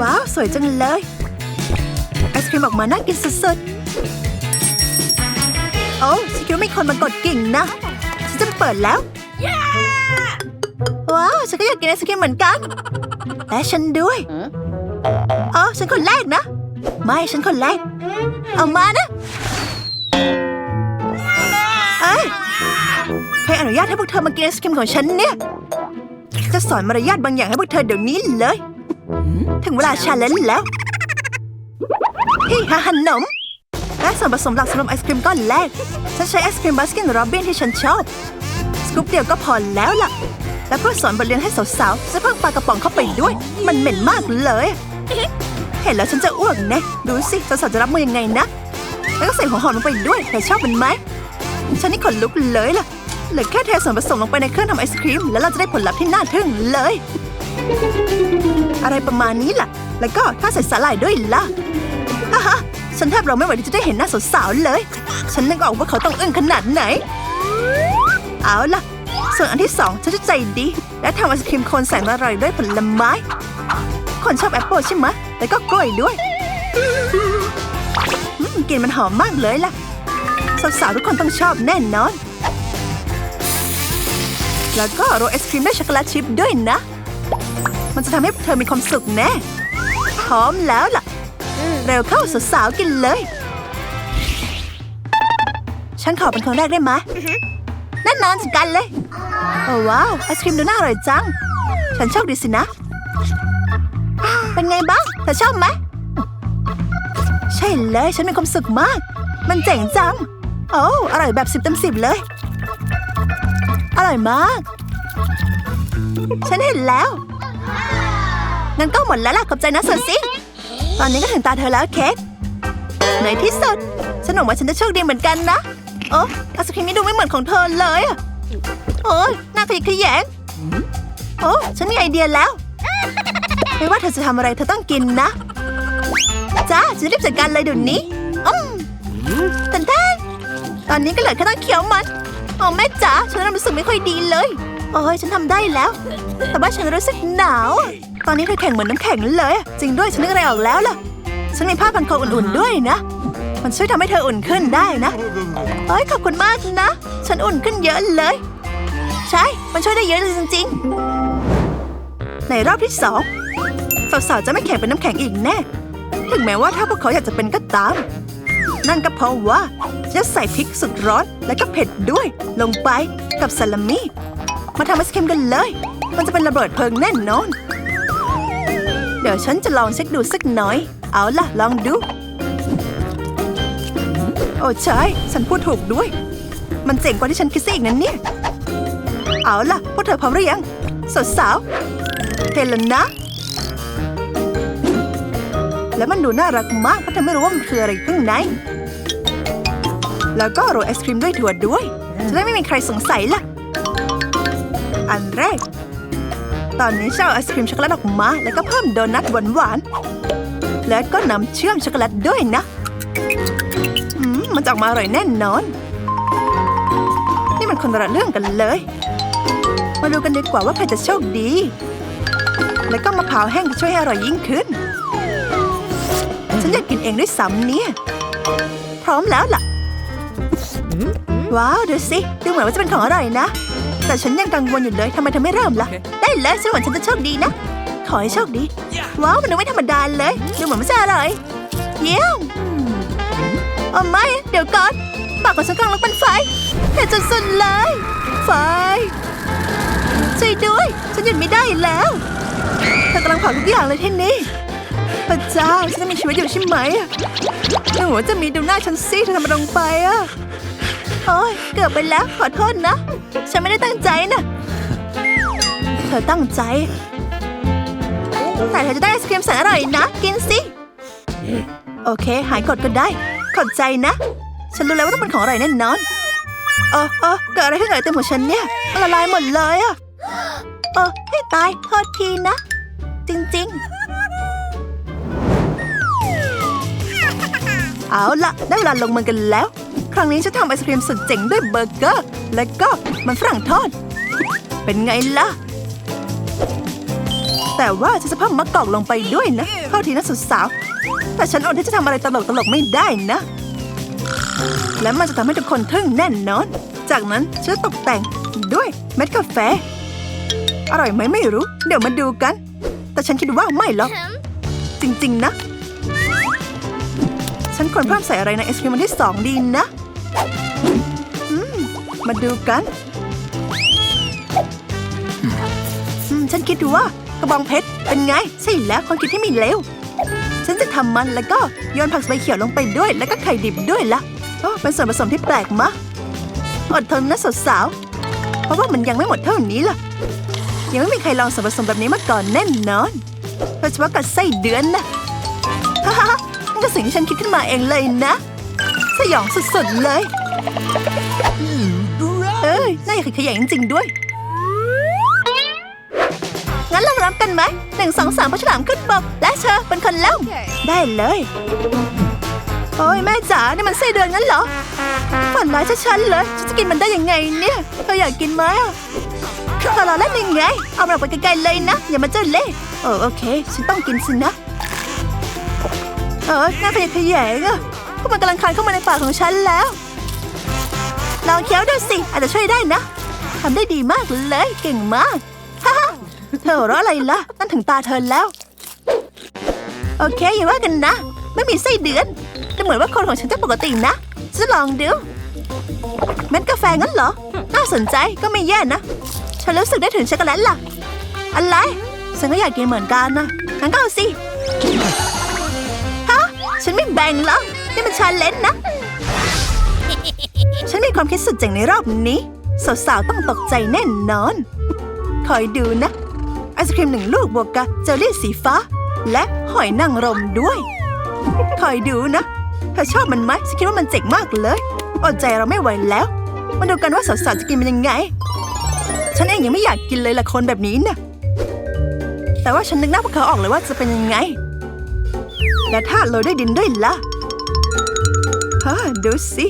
ว้าว สวยจังเลย ไอศครีมออกมาน่ากินสุดๆ โอ้ฉันคิดว่ามีคนมากดกิ่งนะ ฉันจะไปเปิดแล้ว ว้าว ฉันก็อยากกินไอศครีมเหมือนกัน และฉันด้วยอ๋อฉันคนแรกนะ ไม่ ฉันคนแรก เอามานะเอ้ยใครอนุญาตให้พวกเธอมากินไอศครีมของฉันเนี่ย จะสอนมารยาทบางอย่างให้พวกเธอเดี๋ยวนี้เลย ถึงเวลาชาเลนจ์แล้วพี่หาขนมและส่วนผสมหลักสำหรับไอศครีมก้อนแรก ฉันใช้ไอศครีมบัสกินโรบินที่ฉันชอบ สกู๊ปเดียวก็พอแล้วล่ะ แล้วเพื่อสอนบทเรียนให้สาวๆจะเพิ่มปลากระป๋องเข้าไปด้วย มันเหม็นมากเลย เห็นแล้วฉันจะอ้วกแนะดูสิสาวๆจะรับมือยังไงนะ แล้วก็ใส่หัวหอมลงไปด้วยเธอชอบมันไหม ฉันนี่ขนลุกเลยล่ะเหลือแค่เทส่วนผสมลงไปในเครื่องทำไอศครีม แล้วเราจะได้ผลลัพธ์ที่น่าทึ่งเลย อะไรประมาณนี้ล่ะ แล้วก็ถ้าใส่สาหร่ายด้วยล่ะฮ่าฮะฉันแทบเราไม่ไหวที่จะได้เห็นหน้าสาวๆเลย ฉันนึกออกว่าเขาต้องอึ้งขนาดไหน เอาล่ะ ส่วนอันที่สองฉันจะใจดี และทำไอศครีมโคนแสนอร่อยด้วยผลไม้ คนชอบแอปเปิลใช่ไหมแล้วก็กล้วยด้วยกลิ่นมันหอมมากเลยล่ะ สาวๆทุกคนต้องชอบแน่นอน แล้วก็โรยไอศครีมด้วยช็อกโกแลตชิพด้วยนะ มันจะทำให้เธอมีความสุขแน่พร้อมแล้วล่ะ เร็วเข้าสาวๆกินเลย ฉันขอเป็นคนแรกได้ไหมแน่นอนสิกันเลย โอ้ว้าวไอศครีมดูน่าอร่อยจัง ฉันโชคดีสินะ เป็นไงบ้างเธอชอบไหมใช่เลยฉันมีความสุขมาก มันเจ๋งจัง โอ้อร่อยแบบสิบเต็มสิบเลย อร่อยมาก ฉันเห็นแล้ว งั้นก็หมดแล้วล่ะขอบใจนะสดสิตอนนี้ก็ถึงตาเธอแล้วเค้กในที่สุดฉันหวังว่าฉันจะโชคดีเหมือนกันนะโอ้ไอศครีมนี้ดูไม่เหมือนของเธอเลยอะโอ้ยน่าขยิกขยแยงโอ้ฉันมีไอเดียแล้วไม่ว่าเธอจะทำอะไรเธอต้องกินนะจ้าฉันรีบจัดการเลยเดี๋ยวนี้อืมตันแทนตอนนี้ก็เหลือแค่ต้องเคี้ยวมันโอ้แม่จ๋าฉันรู้สึกไม่ค่อยดีเลย โอ้ยฉันทำได้แล้ว แต่ว่าฉันรู้สึกหนาว ตอนนี้เธอแข็งเหมือนน้ำแข็งเลย จริงด้วยฉันนึกอะไรออกแล้วล่ะ ฉันมีผ้าพันคออุ่นๆด้วยนะ มันช่วยทำให้เธออุ่นขึ้นได้นะเฮ้ยขอบคุณมากนะ ฉันอุ่นขึ้นเยอะเลย ใช่ มันช่วยได้เยอะเลยจริง ๆ ในรอบที่สองสาวๆจะไม่แข็งเป็นน้ำแข็งอีกแน่ ถึงแม้ว่าถ้าพวกเขาอยากจะเป็นก็ตาม นั่นก็เพราะว่าจะใส่พริกสุดร้อนและก็เผ็ดด้วย ลงไปกับซาลามี่มาทำไอศครีมกันเลย มันจะเป็นระเบิดเพลิงแน่นอน เดี๋ยวฉันจะลองเช็คดูสักหน่อย เอาล่ะ ลองดู โอ้ใช่ฉันพูดถูกด้วย มันเจ๋งกว่าที่ฉันคิดซะอีกนั่นเนี่ย เอาล่ะ พวกเธอพร้อมหรือยังสาวเห็นแล้วนะแล้วมันดูน่ารักมากเพราะเธอไม่รู้ว่ามันคืออะไรข้างใน แล้วก็โรยไอศครีมด้วยถั่วด้วย จะได้ไม่มีใครสงสัยล่ะ อันแรก ตอนนี้ฉันเอาไอศครีมช็อกโกแลตออกมา แล้วก็เพิ่มโดนัทหวานๆ แล้วก็นำเชื่อมช็อกโกแลตด้วยนะมมันจะออกมาอร่อยแน่นอน นี่มันคนละเรื่องกันเลย มาดูกันดีกว่าว่าใครจะโชคดี แล้วก็มะพร้าวแห้งจะช่วยให้อร่อยยิ่งขึ้น ฉันอยากกินเองด้วยซ้ำเนี่ย พร้อมแล้วล่ะ ว้าว ดูสิ ดูเหมือนว่าจะเป็นของอร่อยนะ แต่ฉันยังกังวลอยู่เลยทำไมเธอไม่เริ่มล่ะ ได้เลยฉันหวังฉันจะโชคดีนะ ขอให้โชคดี ว้าวมันดูไม่ธรรมดาเลย ดูเหมือนมันจะอร่อย เยี่ยมโอ้ไม่เดี๋ยวก่อนปากของฉันกำลังลุกเป็นไฟเผ็ดจนสุดเลย ไฟช่วยด้วย ฉันหยุดไม่ได้แล้วเธอกำลังเผาทุกอย่างเลยที่นี่พระเจ้าฉันจะมีชีวิตอยู่ใช่ไหมอะดูว่าจะมีดูหน้าฉันสิเธอทำมันลงไปอะโอ้ยเกือบไปแล้วขอโทษนะ ฉันไม่ได้ตั้งใจนะเธอตั้งใจ แต่เธอจะได้ไอศครีมแสนอร่อยนะ กินสิ โอเค หายกดก็ได้ ขอบใจนะ ฉันรู้แล้วว่าต้องเป็นของอร่อยแน่นอนเออเออเกิดอะไรขึ้นกับไอเต็มของฉันเนี่ยละลายหมดเลยอะเออให้ตายโทษทีนะ จริงๆ เอาละได้เวลาลงมือกันแล้ว ครั้งนี้ฉันทำไอศครีมสุดเจ๋งด้วยเบอร์เกอร์ และก็มันฝรั่งทอด เป็นไงล่ะแแต่ว่าฉันจะเพิ่มมะกอกลงไปด้วยนะเข้าทีนะสุดสาว แต่ฉันอดที่จะทำอะไรตลกตลกๆไม่ได้นะ และมันจะทำให้ทุกคนทึ่งแน่นอน จากนั้นฉันจะตกแต่งด้วยเม็ดกาแฟ อร่อยไหมไม่รู้ เดี๋ยวมาดูกัน แต่ฉันคิดว่าไม่หรอก จริง ๆ นะฉันควรเพิ่มใส่อะไรในไอศครีมอันที่สองดีนะอืม มาดูกันฉันคิดดูว่ากระบองเพชรเป็นไง ใช่แล้วคนคิดที่มีเลวฉันจะทำมันแล้วก็โยนผักใบเขียวลงไปด้วย แล้วก็ไข่ดิบด้วยละ่ะโอ้เป็นส่วนผสมที่แปลกมากอดทนนะสาวๆเพราะว่ามันยังไม่หมดเท่านี้ล่ะ ยังไม่มีใครลองส่วนผสมแบบนี้มาก่อนแน่นอนโดยเฉพาะกับไส้เดือนนะฮ่าฮ่านั่นก็สิ่งที่ฉันคิดขึ้นมาเองเลยนะ สยองสุดๆเลย ยน่าอยากขยันจริงๆด้วย งั้นเรารับกันไหมหนึ่งสองสามพระฉลามขึ้นบก และเธอเป็นคนเล่าได้เลย โอ้ยแม่จ๋านี่มันไส้เดือนงั้นเหรอฝันร้ายชัดๆเลยฉันจะกินมันได้ยังไงเนี่ยเธออยากกินไหมอะเธอรอเล่นยังไง เอามันออกไปไกลๆเลยนะ อย่ามาเจ้าเล่ห์เออโอเค ฉันต้องกินสินะเออน่าขยะแขยงอะพวกมันกำลังคลานเข้ามาในปากของฉันแล้ว ลองเคี้ยวดูสิ อาจจะช่วยได้นะทำได้ดีมากเลย เก่งมากฮ่าเธอหัวเราะอะไรล่ะ นั่นถึงตาเธอแล้ว โอเค อย่าว่ากันนะ ไม่มีไส้เดือนแต่เหมือนว่าคนของฉันจะปกตินะจะลองดูเม็ดกาแฟงั้นเหรอ น่าสนใจก็ไม่แย่นะ ฉันรู้สึกได้ถึงช็อกโกแลตล่ะ อะไร ฉันก็อยากกินเหมือนกันนะงั้นก็เอาสิ ฮะ ฉันไม่แบ่งหรอกนี่มันชาเลนจ์นะฉันมี ความคิดสุดเจ๋งในรอบนี้ สาวๆต้องตกใจแน่นอน คอยดูนะ ไอศครีมหนึ่งลูกบวกกับเจลลี่สีฟ้า และหอยนางรมด้วย คอยดูนะเธอชอบมันไหมฉันคิดว่ามันเจ๋งมากเลย อดใจเราไม่ไหวแล้ว มาดูกันว่าสาวๆจะกินมันยังไง ฉันเองยังไม่อยากกินเลยละคนแบบนี้นะแต่ว่าฉันนึกหน้าพวกเขาออกเลยว่าจะเป็นยังไง และถ้าโรยด้วยดินด้วยล่ะฮ่าดูสิ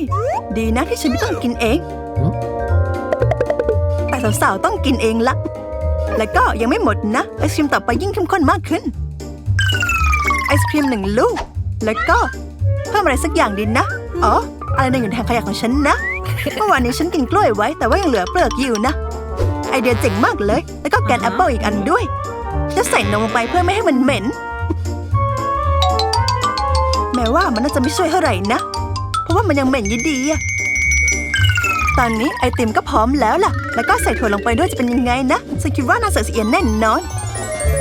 ดีนะที่ฉันไม่ต้องกินเอง แต่สาวๆต้องกินเองละ แล้วก็ยังไม่หมดนะไอศครีมต่อไปยิ่งเข้มข้นมากขึ้น ไอศครีมหนึ่งลูก แล้วก็เพิ่มอะไรสักอย่างดีนะ อ๋อ อะไรในอยู่ในถังขยะของฉันนะ เมื่อวานนี้ฉันกินกล้วยไว้ แต่ว่ายังเหลือเปลือกอยู่นะ ไอเดียเจ๋งมากเลย แล้วก็แกนแอปเปิลอีกอันด้วย จะใส่นมลงไปเพื่อไม่ให้มันเหม็น แม้ว่ามันน่าจะไม่ช่วยเท่าไหร่นะเพ ราะว่ามันยังเหม็นอยี่ดีอะตอนนี้ไอติมก็พร้อมแล้วล่ะ แล้วก็ใส่ถั่วลงไปด้วยจะเป็นยังไงนะฉันคิดว่าน่าเสียแน่นอน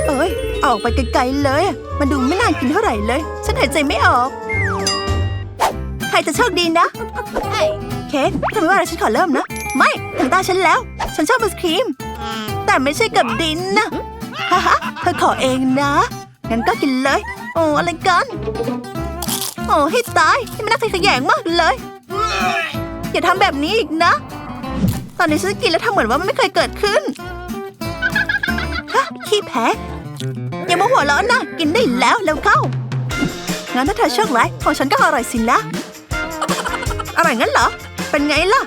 เอ้ยออกไปไกลๆเลย มันดูไม่น่ากินเท่าไหร่เลย ฉันหายใจไม่ออก ใครจะโชคดีนะ เคททำไมว่าอะไรฉันขอเริ่มนะ ไม่ถึงตาฉันแล้ว ฉันชอบไอศครีม แต่ไม่ใช่กับดินนะฮ่าฮ่าเธอขอเองนะ งั้นก็กินเลย โอ้อะไรกัน โอ้ให้ตายนี่มันน่าขยงมากเลย อย่าทำแบบนี้อีกนะ ตอนนี้ฉันกินแล้วทำเหมือนว่ามันไม่เคยเกิดขึ้นฮะขี้แพ้อย่ามาหัวเร้อนนะกินได้แล้วแล้วเข้างั้นถ้าเธอโชคร้ายของฉันก็อร่อยสินะอร่อยงั้นเหรอ เป็นไงล่ะ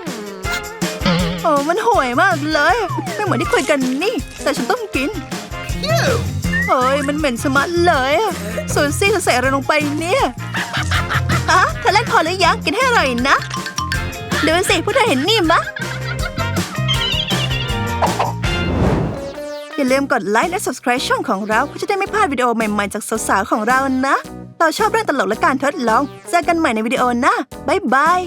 โอ้มันห่วยมากเลย ไม่เหมือนที่คุยกันนี่ แต่ฉันต้องกิน เฮ้ยมันเหม็นสมัดเลยส่วนซี่เธอใส่อะไรลงไปเนี่ยฮะเธอเล่นพอหรือยังกินให้อร่อยนะดูสิพวกเธอเห็นนี่มะอย่าลืมกดไลค์และ subscribe ช่องของเราเพื่อจะได้ไม่พลาดวิดีโอใหม่ๆ จากสาวๆของเรานะ เราชอบเรื่องตลกและการทดลองเจอกันใหม่ในวิดีโอหน้าบ๊ายบาย